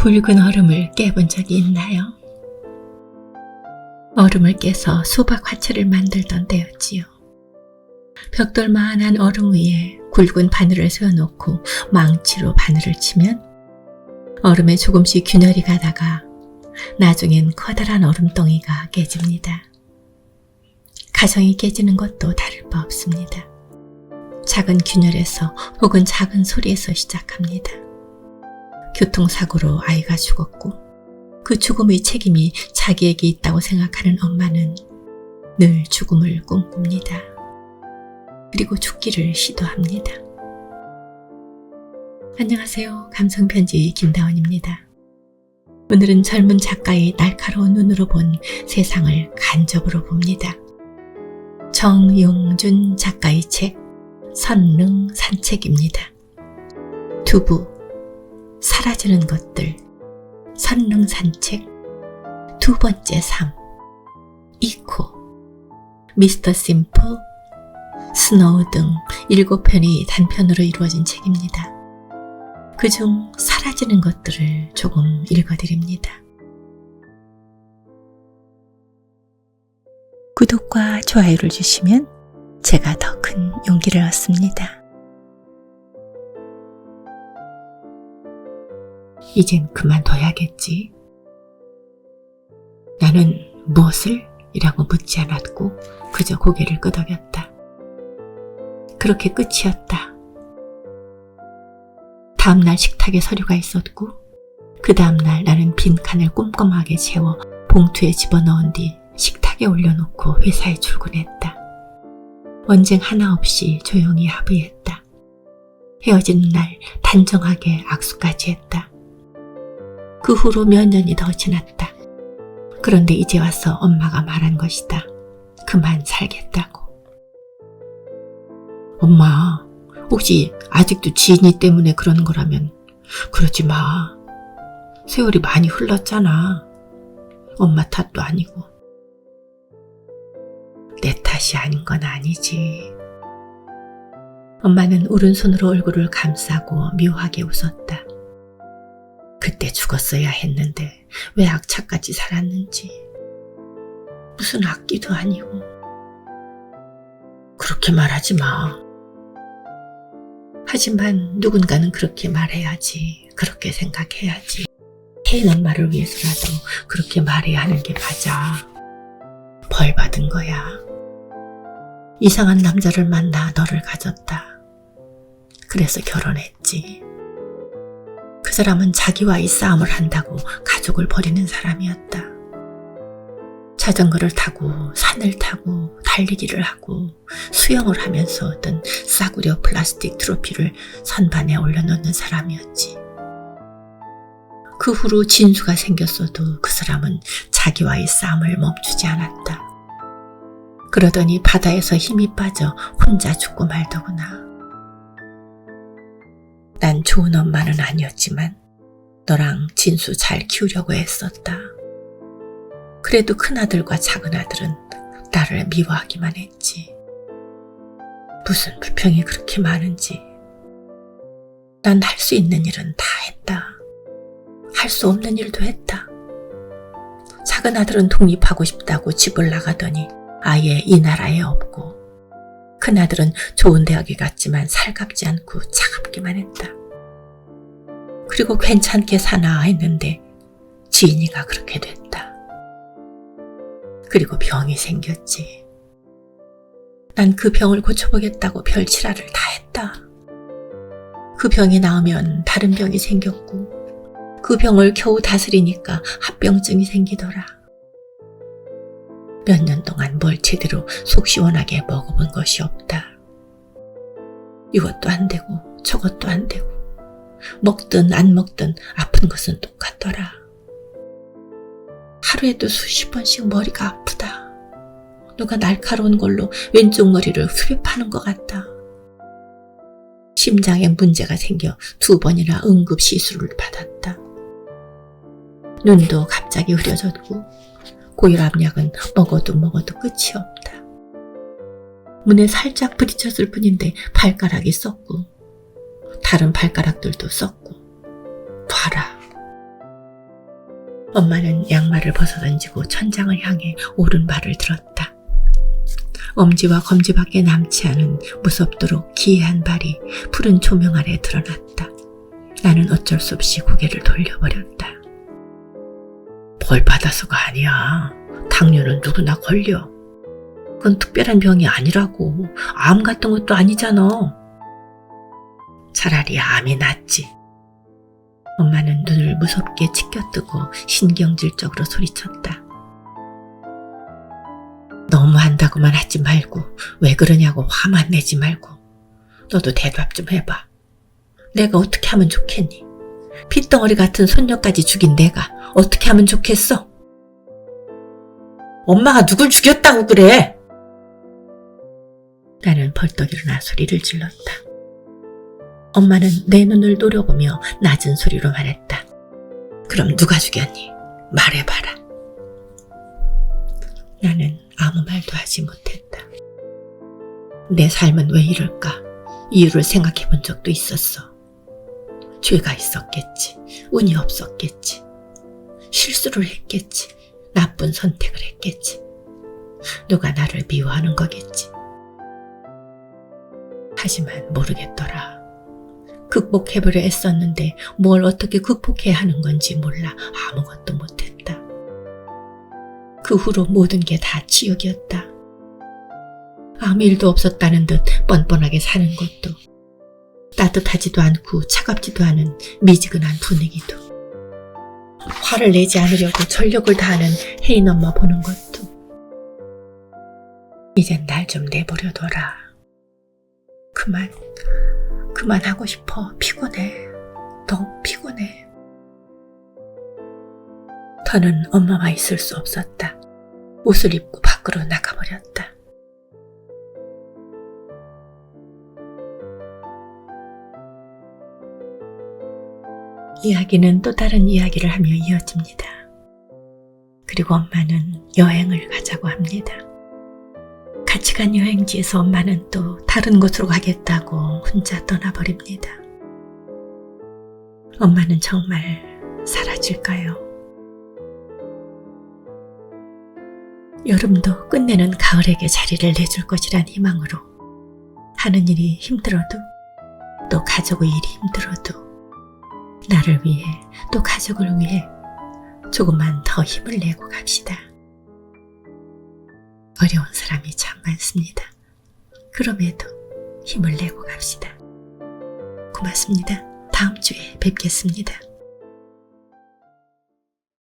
굵은 얼음을 깨본 적이 있나요? 얼음을 깨서 수박 화채를 만들던 때였지요. 벽돌만한 얼음 위에 굵은 바늘을 세워놓고 망치로 바늘을 치면 얼음에 조금씩 균열이 가다가 나중엔 커다란 얼음덩이가 깨집니다. 가정이 깨지는 것도 다를 바 없습니다. 작은 균열에서 혹은 작은 소리에서 시작합니다. 교통사고로 아이가 죽었고 그 죽음의 책임이 자기에게 있다고 생각하는 엄마는 늘 죽음을 꿈꿉니다. 그리고 죽기를 시도합니다. 안녕하세요. 감성편지 김다원입니다. 오늘은 젊은 작가의 날카로운 눈으로 본 세상을 간접으로 봅니다. 정용준 작가의 책 선릉 산책입니다. 두부 사라지는 것들 선릉 산책 두 번째 삶 이코 미스터 심플 스노우 등 일곱 편이 단편으로 이루어진 책입니다. 그중 사라지는 것들을 조금 읽어드립니다. 구독과 좋아요를 주시면 제가 더 큰 용기를 얻습니다. 이젠 그만둬야겠지. 나는 무엇을? 이라고 묻지 않았고 그저 고개를 끄덕였다. 그렇게 끝이었다. 다음날 식탁에 서류가 있었고 그 다음날 나는 빈 칸을 꼼꼼하게 채워 봉투에 집어넣은 뒤 식탁에 올려놓고 회사에 출근했다. 언쟁 하나 없이 조용히 합의했다. 헤어지는 날 단정하게 악수까지 했다. 그 후로 몇 년이 더 지났다. 그런데 이제 와서 엄마가 말한 것이다. 그만 살겠다고. 엄마, 혹시 아직도 지인이 때문에 그런 거라면 그러지 마. 세월이 많이 흘렀잖아. 엄마 탓도 아니고. 내 탓이 아닌 건 아니지. 엄마는 오른손으로 얼굴을 감싸고 묘하게 웃었다. 그때 죽었어야 했는데 왜 악착같이 살았는지. 무슨 악기도 아니고. 그렇게 말하지 마. 하지만 누군가는 그렇게 말해야지. 그렇게 생각해야지. 태인 엄마를 위해서라도 그렇게 말해야 하는 게 맞아. 벌 받은 거야. 이상한 남자를 만나 너를 가졌다. 그래서 결혼했지. 그 사람은 자기와의 싸움을 한다고 가족을 버리는 사람이었다. 자전거를 타고 산을 타고 달리기를 하고 수영을 하면서 얻은 싸구려 플라스틱 트로피를 선반에 올려놓는 사람이었지. 그 후로 진수가 생겼어도 그 사람은 자기와의 싸움을 멈추지 않았다. 그러더니 바다에서 힘이 빠져 혼자 죽고 말더구나. 난 좋은 엄마는 아니었지만 너랑 진수 잘 키우려고 애썼다. 그래도 큰아들과 작은아들은 나를 미워하기만 했지. 무슨 불평이 그렇게 많은지. 난 할 수 있는 일은 다 했다. 할 수 없는 일도 했다. 작은 아들은 독립하고 싶다고 집을 나가더니 아예 이 나라에 없고 큰 아들은 좋은 대학에 갔지만 살갑지 않고 차갑기만 했다. 그리고 괜찮게 사나 했는데 지인이가 그렇게 됐다. 그리고 병이 생겼지. 난 그 병을 고쳐보겠다고 별치라를 다 했다. 그 병이 나으면 다른 병이 생겼고 그 병을 겨우 다스리니까 합병증이 생기더라. 몇 년 동안 뭘 제대로 속 시원하게 먹어본 것이 없다. 이것도 안 되고 저것도 안 되고 먹든 안 먹든 아픈 것은 똑같더라. 하루에도 수십 번씩 머리가 아프다. 누가 날카로운 걸로 왼쪽 머리를 흡입하는 것 같다. 심장에 문제가 생겨 두 번이나 응급 시술을 받았다. 눈도 갑자기 흐려졌고 고혈압약은 먹어도 먹어도 끝이 없다. 문에 살짝 부딪혔을 뿐인데 발가락이 썩고 다른 발가락들도 썩고 봐라 엄마는 양말을 벗어던지고 천장을 향해 오른발을 들었다. 엄지와 검지밖에 남지 않은 무섭도록 기이한 발이 푸른 조명 아래 드러났다. 나는 어쩔 수 없이 고개를 돌려버렸다. 벌 받아서가 아니야. 당뇨는 누구나 걸려. 그건 특별한 병이 아니라고. 암 같은 것도 아니잖아. 차라리 암이 낫지. 엄마는 눈을 무섭게 치켜뜨고 신경질적으로 소리쳤다. 너무 한다고만 하지 말고 왜 그러냐고 화만 내지 말고 너도 대답 좀 해봐. 내가 어떻게 하면 좋겠니? 핏덩어리 같은 손녀까지 죽인 내가 어떻게 하면 좋겠어? 엄마가 누굴 죽였다고 그래? 나는 벌떡 일어나 소리를 질렀다. 엄마는 내 눈을 노려보며 낮은 소리로 말했다. 그럼 누가 죽였니? 말해봐라. 나는 아무 말도 하지 못했다. 내 삶은 왜 이럴까? 이유를 생각해 본 적도 있었어. 죄가 있었겠지. 운이 없었겠지. 실수를 했겠지. 나쁜 선택을 했겠지. 누가 나를 미워하는 거겠지. 하지만 모르겠더라. 극복해보려 애썼는데 뭘 어떻게 극복해야 하는 건지 몰라 아무것도 못했다. 그 후로 모든 게다 치욕이었다. 아무 일도 없었다는 듯 뻔뻔하게 사는 것도 따뜻하지도 않고 차갑지도 않은 미지근한 분위기도 화를 내지 않으려고 전력을 다하는 혜인 엄마 보는 것도 이젠 날 좀 내버려둬라. 그만, 그만하고 싶어. 피곤해. 너무 피곤해. 더는 엄마와 있을 수 없었다. 옷을 입고 밖으로 나가버렸다. 이야기는 또 다른 이야기를 하며 이어집니다. 그리고 엄마는 여행을 가자고 합니다. 같이 간 여행지에서 엄마는 또 다른 곳으로 가겠다고 혼자 떠나버립니다. 엄마는 정말 사라질까요? 여름도 끝내는 가을에게 자리를 내줄 것이란 희망으로 하는 일이 힘들어도 또 가족의 일이 힘들어도 나를 위해 또 가족을 위해 조금만 더 힘을 내고 갑시다. 어려운 사람이 참 많습니다. 그럼에도 힘을 내고 갑시다. 고맙습니다. 다음 주에 뵙겠습니다.